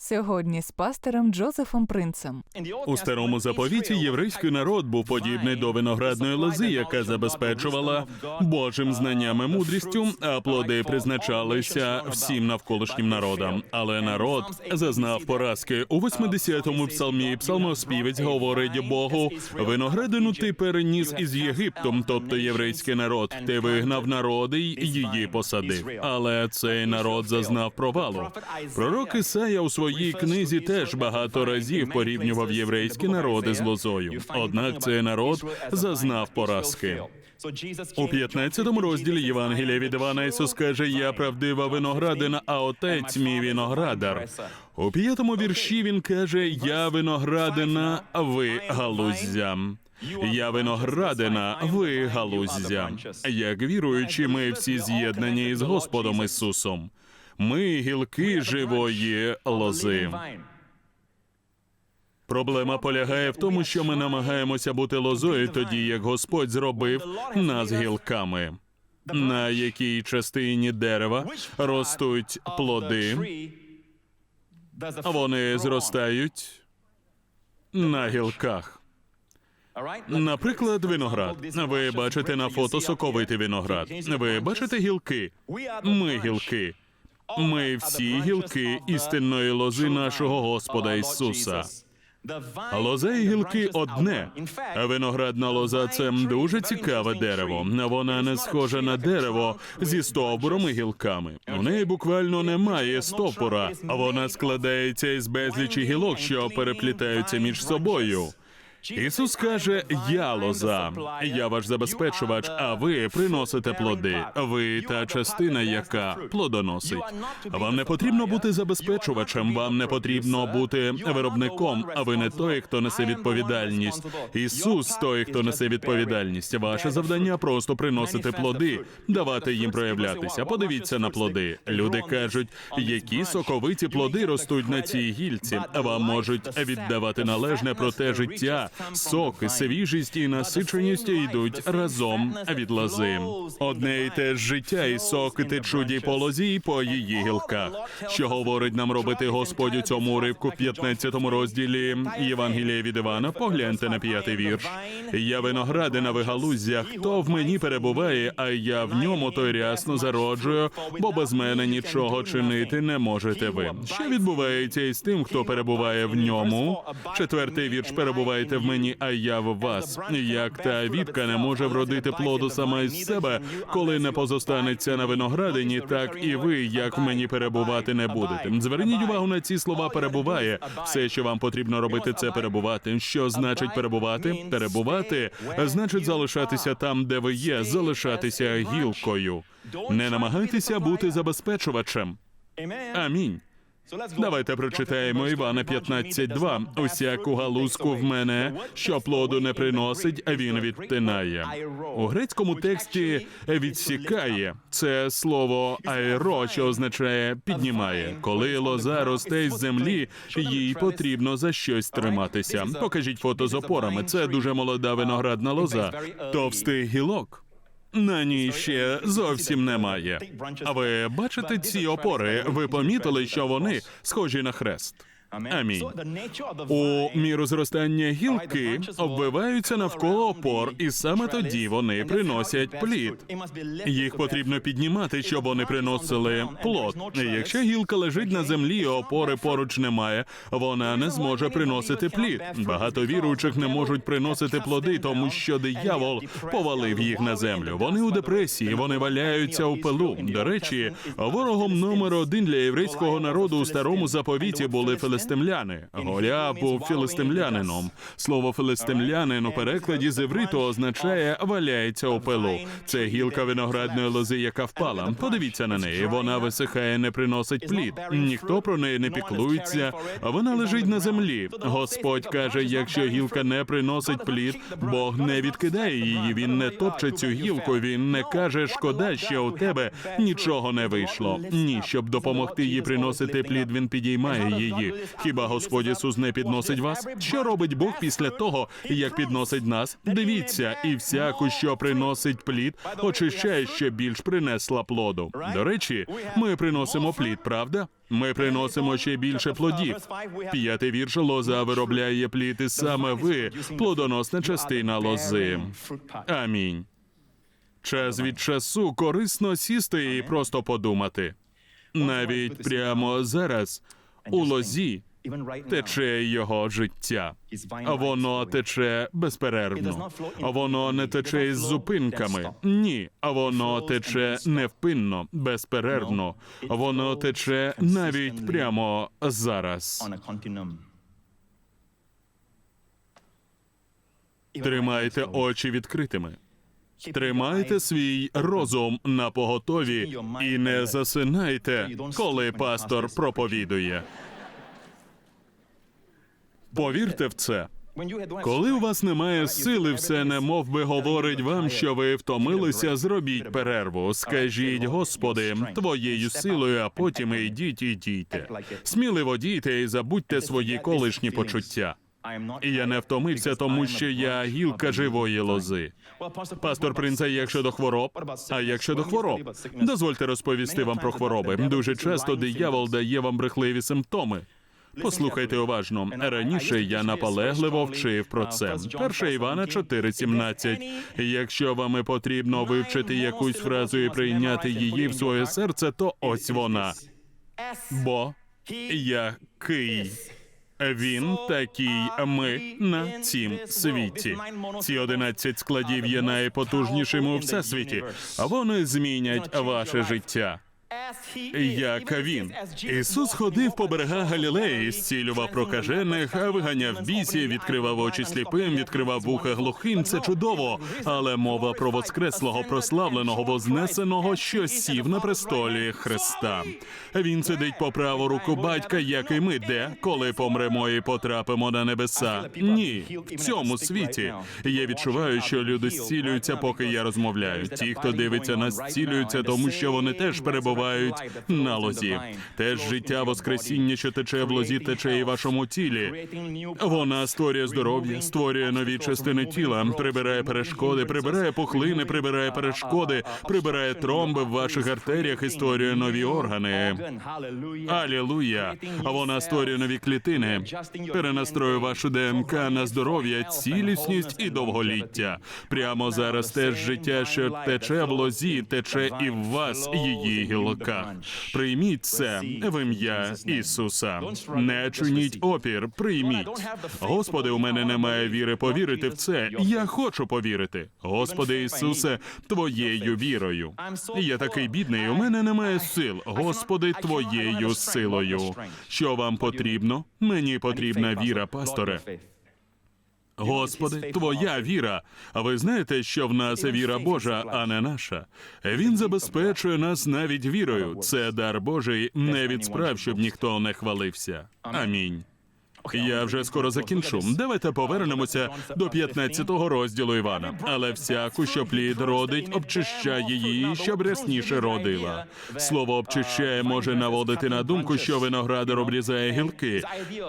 Сьогодні з пастором Джозефом Принцем. У старому заповіті єврейський народ був подібний до виноградної лози, яка забезпечувала Божим знанням і мудрістю, а плоди призначалися всім навколишнім народам. Але народ зазнав поразки. У 80-му псалмі псалмоспівець говорить Богу: виноградину ти переніс із Єгиптом, тобто єврейський народ. Ти вигнав народи й її посадив. Але цей народ зазнав провалу. Пророк Ісая у своїй книзі теж багато разів порівнював єврейські народи з лозою. Однак цей народ зазнав поразки. У 15 розділі Євангелія від Івана Ісус каже: Я правдива виноградина, а отець мій виноградар. У п'ятому вірші він каже: Я виноградина, ви галуздя. Я виноградина, ви галуздя. Як віруючі, ми всі з'єднані із Господом Ісусом. Ми гілки живої лози. Проблема полягає в тому, що ми намагаємося бути лозою, тоді як Господь зробив нас гілками. На якій частині дерева ростуть плоди, вони зростають на гілках. Наприклад, виноград. Ви бачите на фото соковитий виноград. Ви бачите гілки. Ми гілки. Ми всі гілки істинної лози нашого Господа Ісуса. Лоза і гілки одне. Виноградна лоза це дуже цікаве дерево. Вона не схожа на дерево зі стовбуром і гілками. У неї буквально немає стовбура, а вона складається із безлічі гілок, що переплітаються між собою. Ісус каже: Я лоза, я ваш забезпечувач, а ви приносите плоди. Ви та частина, яка плодоносить. Вам не потрібно бути забезпечувачем, вам не потрібно бути виробником. А ви не той, хто несе відповідальність. Ісус той, хто несе відповідальність. Ваше завдання просто приносити плоди, давати їм проявлятися. Подивіться на плоди. Люди кажуть, які соковиті плоди ростуть на цій гільці. Вам можуть віддавати належне про те життя. Соки, свіжість і насиченість йдуть разом від лози. Одне і те ж життя, і соки течуть по лозі, і по її гілках. Що говорить нам робити Господь у цьому уривку в 15 розділі Євангелія від Івана? Погляньте на п'ятий вірш. Я виноградина ви галуздя, хто в мені перебуває, а я в ньому, той рясно зароджую, бо без мене нічого чинити не можете ви. Що відбувається із тим, хто перебуває в ньому? Четвертий вірш перебуваєте в мені, а я в вас. Як та вітка не може вродити плоду сама із себе, коли не позостанеться на виноградині, так і ви, як в мені перебувати не будете. Зверніть увагу на ці слова перебуває. Все, що вам потрібно робити, це перебувати. Що значить перебувати? Перебувати значить залишатися там, де ви є, залишатися гілкою. Не намагайтеся бути забезпечувачем. Амінь. Давайте прочитаємо Івана 15.2. Усяку галузку в мене, що плоду не приносить, а він відтинає. У грецькому тексті відсікає це слово айро, що означає піднімає. Коли лоза росте з землі, їй потрібно за щось триматися. Покажіть фото з опорами. Це дуже молода виноградна лоза, товстий гілок. На ній ще зовсім немає. А ви бачите ці опори? Ви помітили, що вони схожі на хрест? Амінь. У міру зростання гілки обвиваються навколо опор, і саме тоді вони приносять плід. Їх потрібно піднімати, щоб вони приносили плод. Якщо гілка лежить на землі, а опори поруч немає, вона не зможе приносити плід. Багато віруючих не можуть приносити плоди, тому що диявол повалив їх на землю. Вони у депресії, вони валяються у пилу. До речі, ворогом номер один для єврейського народу у старому заповіті були филистимляни. Голіаф був филистимлянином. Слово филистимлянин у перекладі з івриту означає валяється у пилу. Це гілка виноградної лози, яка впала. Подивіться на неї. Вона висихає, не приносить плід. Ніхто про неї не піклується. Вона лежить на землі. Господь каже: якщо гілка не приносить плід, Бог не відкидає її. Він не топче цю гілку. Він не каже, шкода, що у тебе нічого не вийшло. Ні, щоб допомогти їй приносити плід, він підіймає її. Хіба Господь Ісус не підносить вас? Що робить Бог після того, як підносить нас? Дивіться, і всяку, що приносить плід, очищає, щоб більш принесла плоду. До речі, ми приносимо плід, правда? Ми приносимо ще більше плодів. П'ятий вірш лоза виробляє плід, і саме ви плодоносна частина лози. Амінь. Час від часу корисно сісти і просто подумати. Навіть прямо зараз у лозі тече його життя. Воно тече безперервно. Воно не тече із зупинками. Ні, воно тече невпинно, безперервно. Воно тече навіть прямо зараз. Тримайте очі відкритими. Тримайте свій розум на поготові і не засинайте, коли пастор проповідує. Повірте в це. Коли у вас немає сили, все немов би говорить вам, що ви втомилися, зробіть перерву. Скажіть, Господи, твоєю силою, а потім йдіть і дійте. Сміливо дійте і забудьте свої колишні почуття. І я не втомився, тому що я гілка живої лози. Пастор принца, як щодо хвороб, а як щодо хвороб, дозвольте розповісти вам про хвороби. Дуже часто диявол дає вам брехливі симптоми. Послухайте уважно. Раніше я наполегливо вчив про це. Перша Івана 4.17. Якщо вам і потрібно вивчити якусь фразу і прийняти її в своє серце, то ось вона. Бо який він такий ми на цім світі. Ці 11 складів є найпотужнішими у всесвіті. Вони змінять ваше життя. Як він Ісус ходив по берегах Галілеї, зцілював прокажених, виганяв бісів, відкривав очі сліпим, відкривав вуха глухим. Це чудово. Але мова про воскреслого, прославленого, вознесеного, що сів на престолі Христа. Він сидить по праву руку батька, як і ми, де коли помремо і потрапимо на небеса. Ні, в цьому світі. Я відчуваю, що люди зцілюються, поки я розмовляю. Ті, хто дивиться нас, зцілюються, тому що вони теж перебувають на лозі. Теж життя Воскресіння, що тече в лозі, тече і вашому тілі. Вона створює здоров'я, створює нові частини тіла, прибирає перешкоди, прибирає пухлини, прибирає перешкоди, прибирає тромби в ваших артеріях і створює нові органи. Алілуя! Вона створює нові клітини, перенастроює вашу ДНК на здоров'я, цілісність і довголіття. Прямо зараз теж життя, що тече в лозі, тече і в вас її гілка. Прийміть це в ім'я Ісуса. Не чиніть опір, прийміть. Господи, у мене немає віри повірити в це. Я хочу повірити. Господи Ісусе, твоєю вірою. Я такий бідний, у мене немає сил. Господи, твоєю силою. Що вам потрібно? Мені потрібна віра, пасторе. Господи, твоя віра. А ви знаєте, що в нас віра Божа, а не наша. Він забезпечує нас навіть вірою. Це дар Божий не від справ, щоб ніхто не хвалився. Амінь. Я вже скоро закінчу. Давайте повернемося до 15-го розділу Івана. Але всяку, що плід родить, обчищає її, щоб рясніше родила. Слово обчищає може наводити на думку, що виноградар обрізає гілки.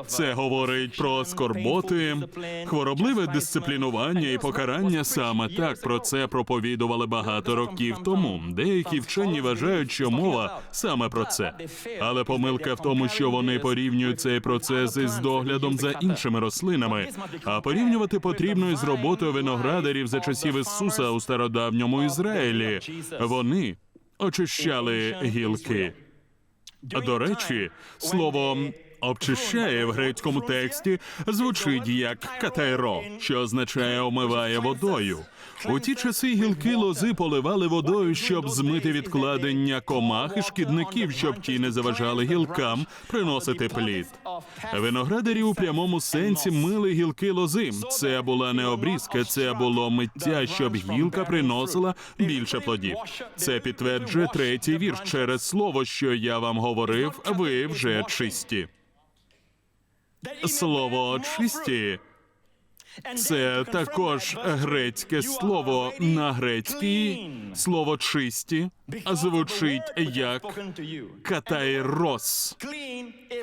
Це говорить про скорботи, хворобливе дисциплінування і покарання. Саме так про це проповідували багато років тому. Деякі вчені вважають, що мова саме про це. Але помилка в тому, що вони порівнюють цей процес із доглядом за іншими рослинами. А порівнювати потрібно із роботою виноградарів за часів Ісуса у стародавньому Ізраїлі. Вони очищали гілки. До речі, слово обчищає в грецькому тексті звучить як катайро, що означає омиває водою. У ті часи гілки лози поливали водою, щоб змити відкладення комах і шкідників, щоб ті не заважали гілкам приносити плід. Виноградарі у прямому сенсі мили гілки лози. Це була не обрізка, це було миття, щоб гілка приносила більше плодів. Це підтверджує третій вірш. Через слово, що я вам говорив, ви вже чисті. Слово чисті Це також грецьке слово на грецькій слово чисті звучить як катайрос.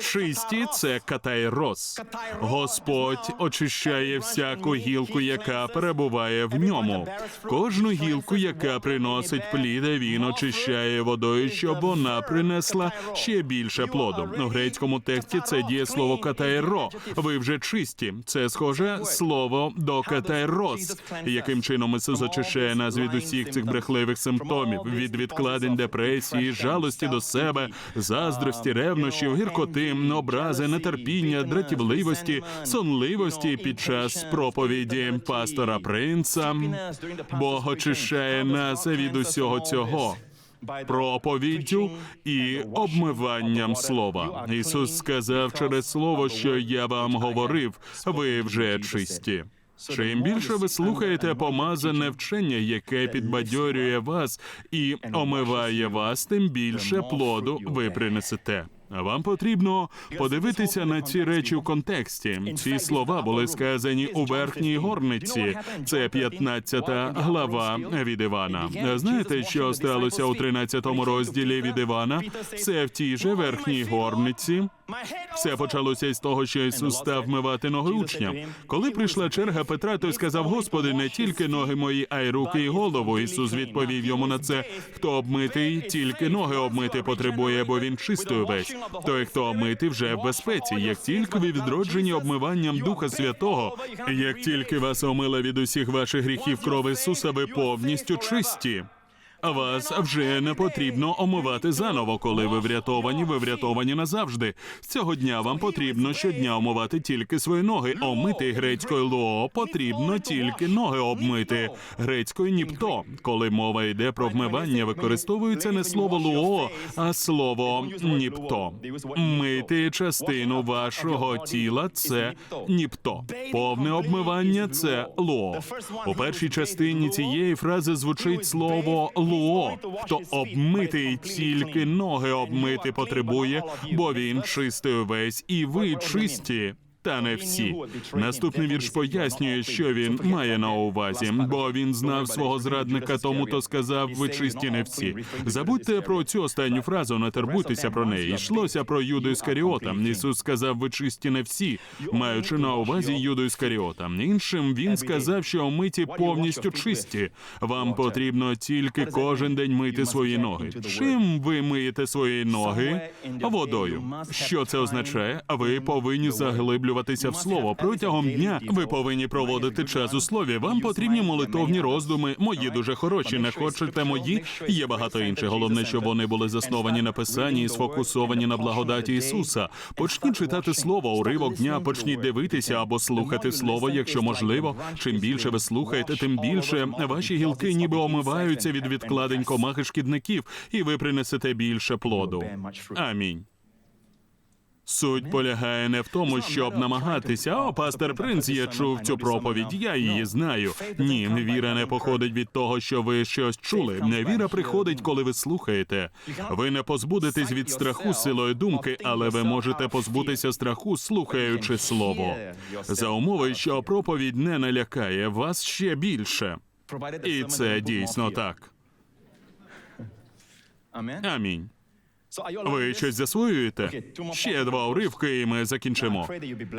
Чисті це катайрос. Господь очищає всяку гілку, яка перебуває в ньому. Кожну гілку, яка приносить плід, він очищає водою, щоб вона принесла ще більше плоду. У грецькому тексті це дієслово катайро. Ви вже чисті. Це схоже слово до катайрос. Яким чином Ісус очищає нас від усіх цих брехливих симптомів, від відкладень депресії, жалості до себе, заздрості, ревнощів, гіркоти, образи, нетерпіння, дратівливості, сонливості під час проповіді пастора принца. Бог очищає нас від усього цього. Проповіддю і обмиванням слова. Ісус сказав через слово, що я вам говорив, ви вже чисті. Чим більше ви слухаєте помазане вчення, яке підбадьорює вас і омиває вас, тим більше плоду ви принесете. Вам потрібно подивитися на ці речі в контексті. Ці слова були сказані у верхній горниці. Це 15 глава від Івана. Знаєте, що сталося у 13 розділі від Івана? Це в тій же верхній горниці. Все почалося із того, що Ісус став мивати ноги учням. Коли прийшла черга Петра, той сказав: Господи, не тільки ноги мої, а й руки і голову. Ісус відповів йому на це: хто обмитий, тільки ноги обмити потребує, бо він чистий увесь. Той, хто омитий, вже в безпеці. Як тільки ви відроджені обмиванням Духа Святого, як тільки вас омила від усіх ваших гріхів кров Ісуса, ви повністю чисті. Вас вже не потрібно омивати заново, коли ви врятовані, ви врятовані назавжди. З цього дня вам потрібно щодня омивати тільки свої ноги. Омити грецькою лоо потрібно тільки ноги обмити. Грецькою ніпто. Коли мова йде про вмивання, використовується не слово лоо, а слово ніпто. Мити частину вашого тіла це ніпто. Повне обмивання це лоо. У першій частині цієї фрази звучить слово луо. Хто обмитий, тільки ноги обмити потребує, бо він чистий увесь, і ви чисті. Та не всі. Наступний вірш пояснює, що він має на увазі, бо він знав свого зрадника, тому то сказав, ви чисті не всі. Забудьте про цю останню фразу, не турбуйтеся про неї. Йшлося про Юду Іскаріота. Ісус сказав, ви чисті не всі, маючи на увазі Юду Іскаріота. Іншим він сказав, що омиті повністю чисті. Вам потрібно тільки кожен день мити свої ноги. Чим ви миєте свої ноги? Водою. Що це означає? Ви повинні заглиблюватися в слово. Протягом дня ви повинні проводити час у слові. Вам потрібні молитовні роздуми. Мої дуже хороші. Не хочете мої? Є багато інших. Головне, щоб вони були засновані на писанні і сфокусовані на благодаті Ісуса. Почніть читати слово уривок дня. Почніть дивитися або слухати слово, якщо можливо. Чим більше ви слухаєте, тим більше ваші гілки ніби омиваються від відкладень комах і шкідників, і ви принесете більше плоду. Амінь. Суть полягає не в тому, щоб намагатися. О, пастор принц, я чув цю проповідь. Я її знаю. Ні, віра не походить від того, що ви щось чули. Віра приходить, коли ви слухаєте. Ви не позбудетесь від страху силою думки, але ви можете позбутися страху, слухаючи слово. За умови, що проповідь не налякає вас ще більше. І це дійсно так. Амінь. Ви щось засвоюєте? Ще два уривки, і ми закінчимо.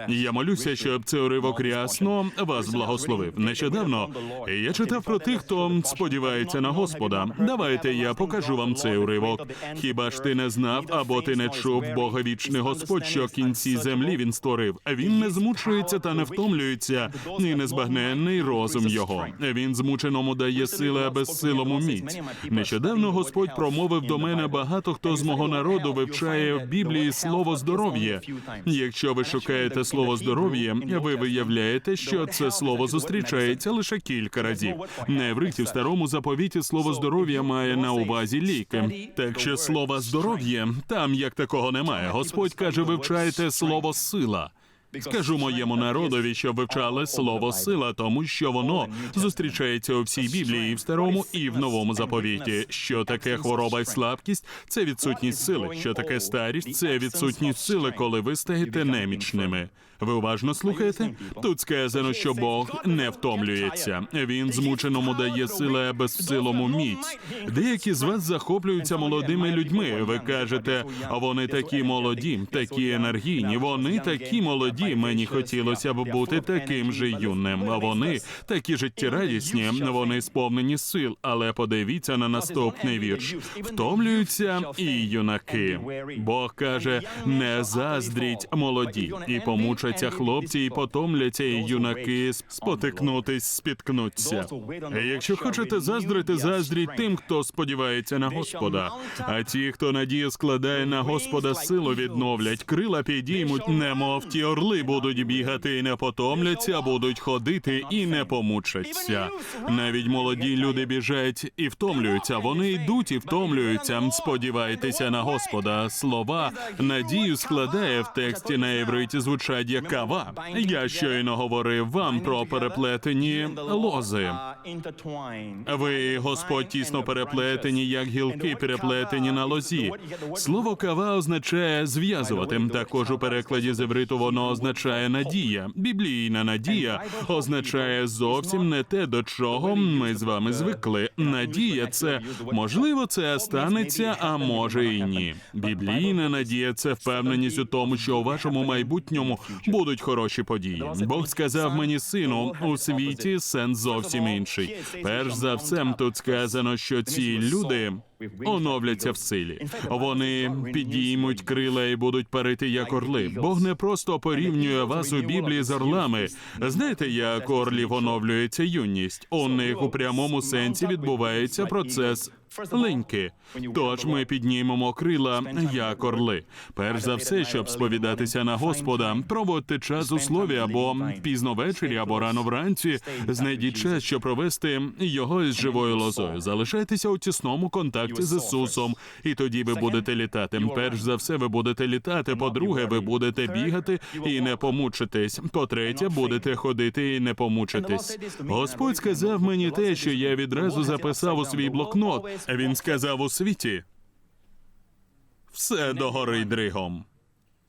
Я молюся, щоб цей уривок рясно вас благословив. Нещодавно я читав про тих, хто сподівається на Господа. Давайте я покажу вам цей уривок. Хіба ж ти не знав або ти не чув Бога вічний Господь, що кінці землі він створив? Він не змучується та не втомлюється, і незбагненний розум його. Він змученому дає сили, а безсилому міць. Нещодавно Господь промовив до мене багато хто з мого народу вивчає в Біблії слово здоров'я. Якщо ви шукаєте слово здоров'я, ви виявляєте, що це слово зустрічається лише кілька разів. На євриті в старому заповіті слово здоров'я має на увазі ліки. Так що слова здоров'я там як такого немає. Господь каже, вивчаєте слово сила. Скажу моєму народові, що вивчали слово сила, тому що воно зустрічається у всій Біблії і в старому і в новому заповіті. Що таке хвороба і слабкість? Це відсутність сили. Що таке старість? Це відсутність сили, коли ви стаєте немічними. Ви уважно слухаєте? Тут сказано, що Бог не втомлюється. Він змученому дає сили, а безсилому міць. Деякі з вас захоплюються молодими людьми. Ви кажете, вони такі молоді, такі енергійні. Вони такі молоді. Мені хотілося б бути таким же юним. Вони такі життєрадісні, вони сповнені сил. Але подивіться на наступний вірш: втомлюються і юнаки. Бог каже: не заздріть молоді, і помучаться хлопці, і потомляться, і юнаки спотикнутись, спіткнуться. Якщо хочете заздрити, заздріть тим, хто сподівається на Господа. А ті, хто надію складає на Господа, силу відновлять, крила підіймуть, немов ті орли будуть бігати і не потомляться, будуть ходити і не помучаться. Навіть молоді люди біжать і втомлюються. Вони йдуть і втомлюються. Сподівайтеся на Господа. Слова надію складає в тексті на євриті звучать як кава. Я щойно говорив вам про переплетені лози. Ви, Господь, тісно переплетені, як гілки переплетені на лозі. Слово кава означає зв'язувати. Також у перекладі з івриту воно означає надія. Біблійна надія означає зовсім не те, до чого ми з вами звикли. Надія це можливо, це станеться, а може і ні. Біблійна надія це впевненість у тому, що у вашому майбутньому будуть хороші події. Бог сказав мені, сину, у світі сенс зовсім інший. Перш за все, тут сказано, що ці люди оновляться в силі. Вони підіймуть крила і будуть парити як орли. Бог не просто порівнює вас у Біблії з орлами. Знаєте, як орлів оновлюється юність? У них у прямому сенсі відбувається процес. Линьки, тож ми піднімемо крила як орли. Перш за все, щоб сповідатися на Господа, проводьте час у слові або пізно ввечері, або рано вранці. Знайдіть час, щоб провести його із живою лозою. Залишайтеся у тісному контакті з Ісусом, і тоді ви будете літати. Перш за все, ви будете літати. По-друге, ви будете бігати і не помучитесь. По-третє, будете ходити і не помучитись. Господь сказав мені те, що я відразу записав у свій блокнот. Він сказав у світі. Все догорить дригом.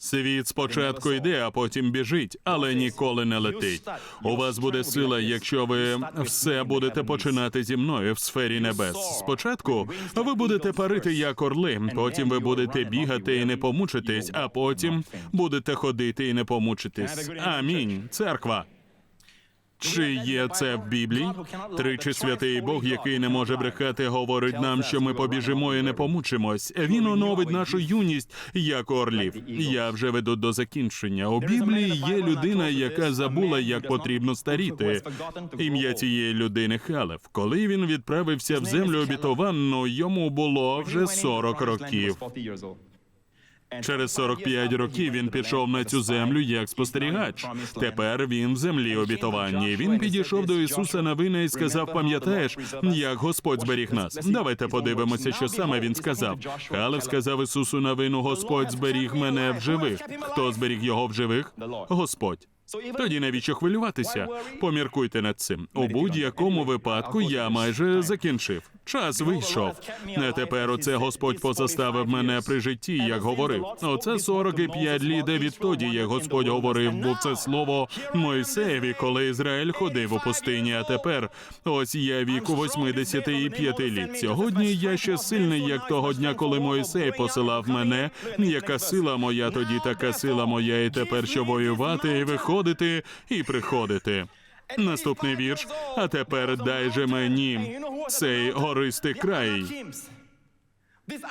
Світ спочатку йде, а потім біжить, але ніколи не летить. У вас буде сила, якщо ви все будете починати зі мною в сфері небес. Спочатку ви будете парити як орли, потім ви будете бігати і не помучитись, а потім будете ходити і не помучитись. Амінь. Церква. Чи є це в Біблії? Тричі святий Бог, який не може брехати, говорить нам, що ми побіжимо і не помучимось. Він оновить нашу юність як орлів. Я вже веду до закінчення. У Біблії є людина, яка забула, як потрібно старіти. Ім'я цієї людини Халев. Коли він відправився в землю обітованну, йому було вже 40 років. Через 45 років він пішов на цю землю як спостерігач. Тепер він в землі обітованій. Він підійшов до Ісуса на вина і сказав: Пам'ятаєш, як Господь зберіг нас? Давайте подивимося, що саме він сказав. Халев сказав Ісусу на вину: Господь зберіг мене в живих. Хто зберіг його в живих? Господь. Тоді навіщо хвилюватися? Поміркуйте над цим. У будь-якому випадку я майже закінчив. Час вийшов. Не тепер оце Господь позаставив мене при житті, як говорив. Оце 45 літ відтоді, як Господь говорив, був це слово Мойсеєві, коли Ізраїль ходив у пустині. А тепер ось я віку 85 літ. Сьогодні я ще сильний, як того дня, коли Мойсей посилав мене. Яка сила моя, тоді така сила моя, і тепер що воювати, і виходити, і приходити. Наступний вірш. А тепер дай же мені цей гористий край.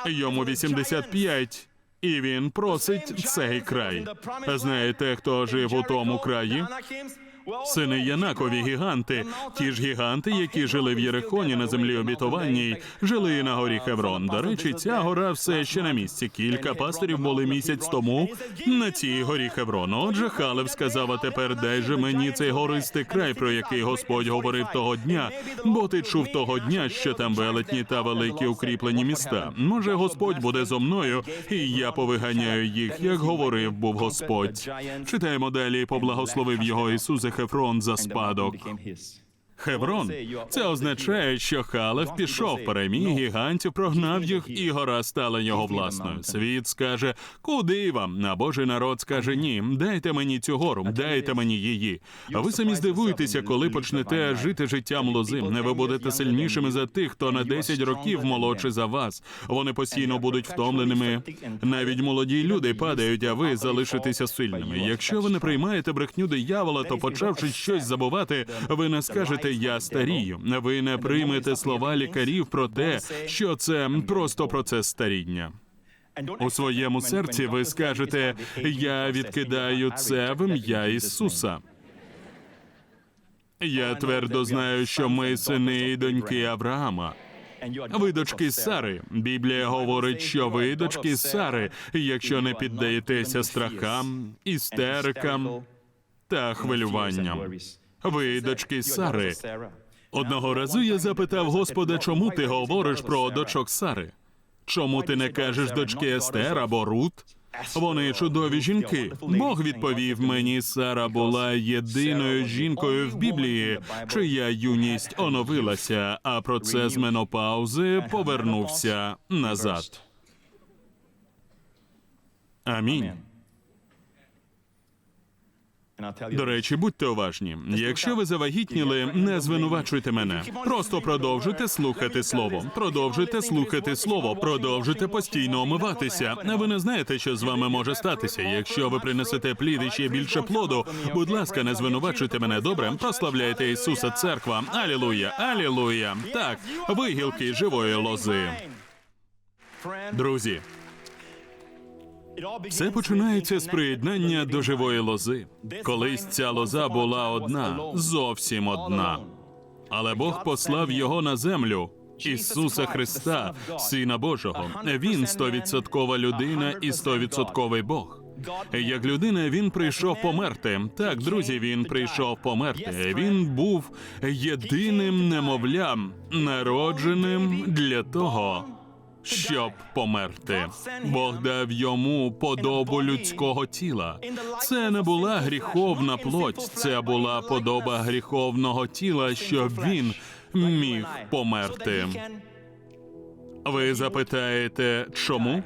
Йому 85, і він просить цей край. Знаєте, хто жив у тому краї? Сини Янакові гіганти, ті ж гіганти, які жили в Єрихоні на землі обітованій, жили і на горі Хеврон. До речі, ця гора все ще на місці. Кілька пасторів були місяць тому на цій горі Хеврон. Отже, Халев сказав: а тепер дай же мені цей гористий край, про який Господь говорив того дня, бо ти чув того дня, що там велетні та великі укріплені міста. Може, Господь буде зо мною, і я повиганяю їх, як говорив був Господь. Читаємо далі. Поблагословив його Ісус і Хефрон за спадок. Хеврон це означає, що Халев пішов, переміг гігантів, прогнав їх, і гора стала його власною. Світ скаже, куди вам? А Божий народ скаже ні. Дайте мені цю гору, дайте мені її. А ви самі здивуєтеся, коли почнете жити життям лози. Не ви будете сильнішими за тих, хто на 10 років молодший за вас. Вони постійно будуть втомленими. Навіть молоді люди падають, а ви залишитеся сильними. Якщо ви не приймаєте брехню диявола, то почавши щось забувати, ви не скажете я старію. Ви не приймете слова лікарів про те, що це просто процес старіння. У своєму серці ви скажете: Я відкидаю це в ім'я Ісуса. Я твердо знаю, що ми сини і доньки Авраама. Ви дочки Сари. Біблія говорить, що ви дочки Сари, якщо не піддаєтеся страхам, істерикам та хвилюванням. Ви дочки Сари. Одного разу я запитав Господа, чому ти говориш про дочок Сари? Чому ти не кажеш дочки Естер або Рут? Вони чудові жінки. Бог відповів мені, Сара була єдиною жінкою в Біблії, чия юність оновилася, а процес менопаузи повернувся назад. Амінь. До речі, будьте уважні. Якщо ви завагітніли, не звинувачуйте мене. Просто продовжуйте слухати слово. Продовжуйте слухати слово. Продовжуйте постійно омиватися. А ви не знаєте, що з вами може статися. Якщо ви принесете плід і ще більше плоду, будь ласка, не звинувачуйте мене добре. Прославляйте Ісуса, церква. Алілуя, алілуя. Так, ви гілки живої лози. Друзі, все починається з приєднання до живої лози. Колись ця лоза була одна, зовсім одна. Але Бог послав його на землю. Ісуса Христа, Сина Божого. Він стовідсоткова людина і стовідсотковий Бог. Як людина, він прийшов померти. Так, друзі, він прийшов померти. Він був єдиним немовлям, народженим для того, щоб померти. Бог дав йому подобу людського тіла. Це не була гріховна плоть, це була подоба гріховного тіла, щоб він міг померти. Ви запитаєте, чому?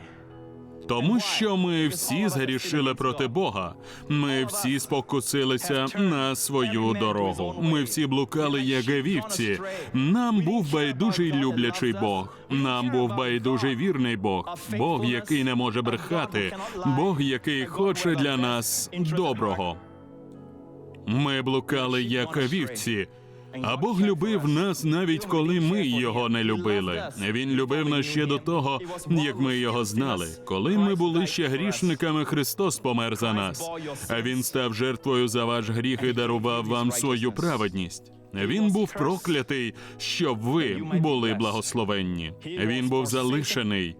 Тому що ми всі згрішили проти Бога. Ми всі спокусилися на свою дорогу. Ми всі блукали як вівці. Нам був байдужий люблячий Бог. Нам був байдужий вірний Бог. Бог, який не може брехати, Бог, який хоче для нас доброго. Ми блукали як вівці. А Бог любив нас навіть коли ми його не любили. Він любив нас ще до того, як ми його знали. Коли ми були ще грішниками, Христос помер за нас. А він став жертвою за ваш гріх і дарував вам свою праведність. Він був проклятий, щоб ви були благословенні. Він був залишений,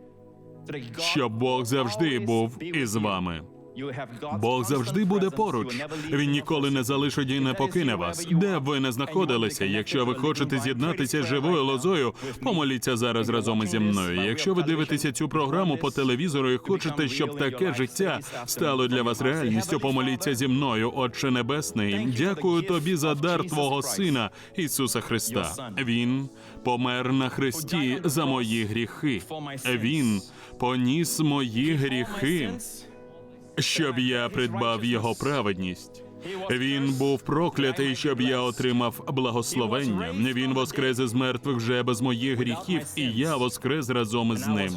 щоб Бог завжди був із вами. Бог завжди буде поруч. Він ніколи не залишить і не покине вас. Де б ви не знаходилися? Якщо ви хочете з'єднатися з живою лозою, помоліться зараз разом зі мною. Якщо ви дивитеся цю програму по телевізору і хочете, щоб таке життя стало для вас реальністю, помоліться зі мною, Отче Небесний. Дякую тобі за дар твого сина Ісуса Христа. Він помер на хресті за мої гріхи. Він поніс мої гріхи щоб я придбав його праведність. Він був проклятий, щоб я отримав благословення. Він воскрес із мертвих вже без моїх гріхів, і я воскрес разом із ним.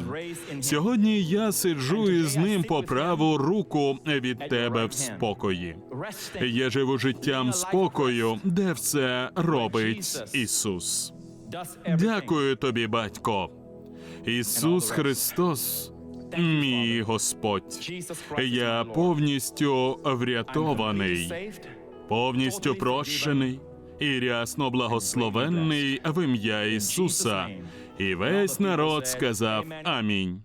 Сьогодні я сиджу із ним по праву руку від тебе в спокої. Я живу життям спокою, де все робить Ісус. Дякую тобі, батько. Ісус Христос. Мій Господь, я повністю врятований. повністю прощений і рясно благословенний в ім'я Ісуса. І весь народ сказав Амінь.